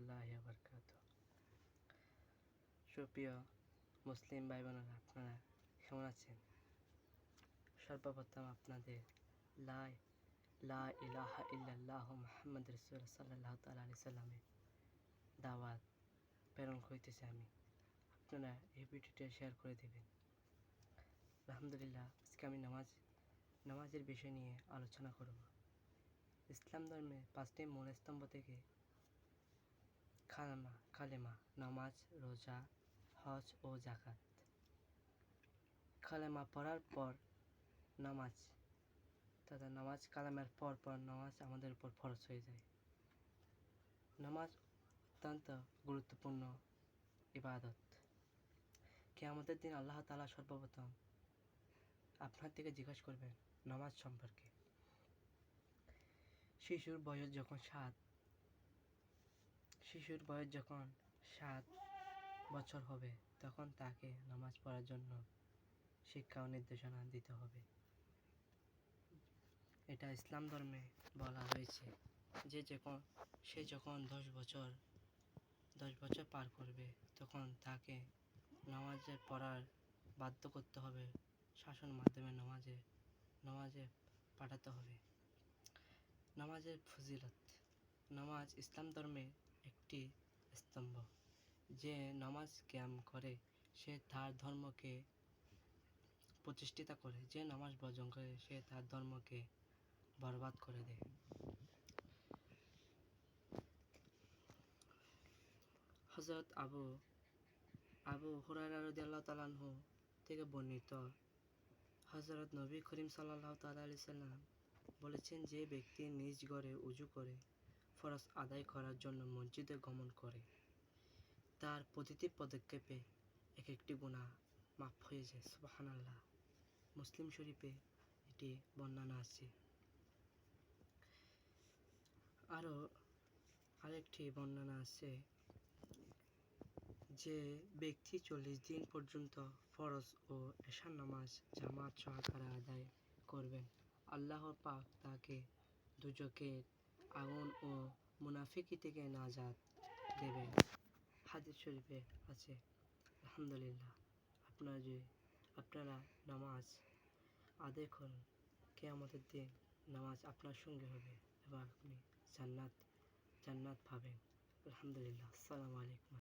রহমতুল্লাহ বরকাত সুপ্রিয় মুসলিম ভাই বোনেরা আপনারা কেমন আছেন? সর্বপ্রথম আপনাদের লাই লা ইলাহা ইল্লাল্লাহ মুহাম্মদ রসুল সাল্লাহ আলি সাল্লামের দাওয়াত প্রেরণ করিতেছি আমি। আপনারা এই ভিডিওটা শেয়ার করে দেবেন। আলহামদুলিল্লাহ, আজকে আমি নামাজ, নামাজের বিষয় নিয়ে আলোচনা করব। ইসলাম ধর্মে পাঁচটি মূল স্তম্ভ থেকে খালেমা কালেমা নামাজ রোজা হজ ও জাকাত কালেমা পড়ার পর নামাজ, তথা নামাজ কালামের পর পর নামাজ আমাদের উপর ফরজ হয়ে যায়। নামাজ অত্যন্ত গুরুত্বপূর্ণ ইবাদত। কে আমাদের দিন আল্লাহ তালা সর্বপ্রথম আপনার থেকে জিজ্ঞাসা করবেন নামাজ সম্পর্কে। শিশুর বয়স যখন সাত শিশুর বয়স যখন সাত বছর হবে, তখন তাকে নামাজ পড়ার জন্য শিক্ষা ও নির্দেশনা দিতে হবে। এটা ইসলাম ধর্মে বলা হয়েছে যে যখন, সে যখন দশ বছর দশ বছর পার করবে, তখন তাকে নামাজে পড়ার বাধ্য করতে হবে, শাসন মাধ্যমে নামাজে নামাজে পাঠাতে হবে। নামাজের ফজিলত, নামাজ ইসলাম ধর্মের একটি স্তম্ভ। যে নামাজ ক্যাম করে, সে তার ধর্মকে প্রতিষ্ঠিতা করে। যে নামাজ বর্জন করে, সে তার ধর্মকে বরবাদ করে দেয়। হজরত আবু আবু হুরায়রা রাদিয়াল্লাহু তাআলাহু থেকে বর্ণিত হজরত নবী করিম সাল্লাল্লাহু তাআলা আলাইহি সাল্লাম বলেছেন, যে ব্যক্তি নিজ ঘরে উজু করে ফরজ আদায় করার জন্য মসজিদে গমন করে। তার প্রতিটি পদক্ষেপে এক একটি গুণা মাফ হয়ে যায়, সুবহানাল্লাহ। মুসলিম শরীফে এটি বর্ণনা আছে। আরও আরেকটি বর্ণনা আছে যে, ব্যক্তি চল্লিশ দিন পর্যন্ত ফরজ ও এশার নামাজ জামাত সহকারে আদায় করবেন। আল্লাহ পাক তাকে দুজকের আগুন ও মুনাফিকি থেকে নাজাদ দেবেন হাদিস শরীফে আছে, আলহামদুলিল্লাহ। আপনারা যে, আপনারা নামাজ আদায় করুন কে আমাদের দিন নামাজ আপনার সঙ্গে হবে এবং আপনি জান্নাত জান্নাত পাবেন। আলহামদুলিল্লাহ। আসসালামু আলাইকুম।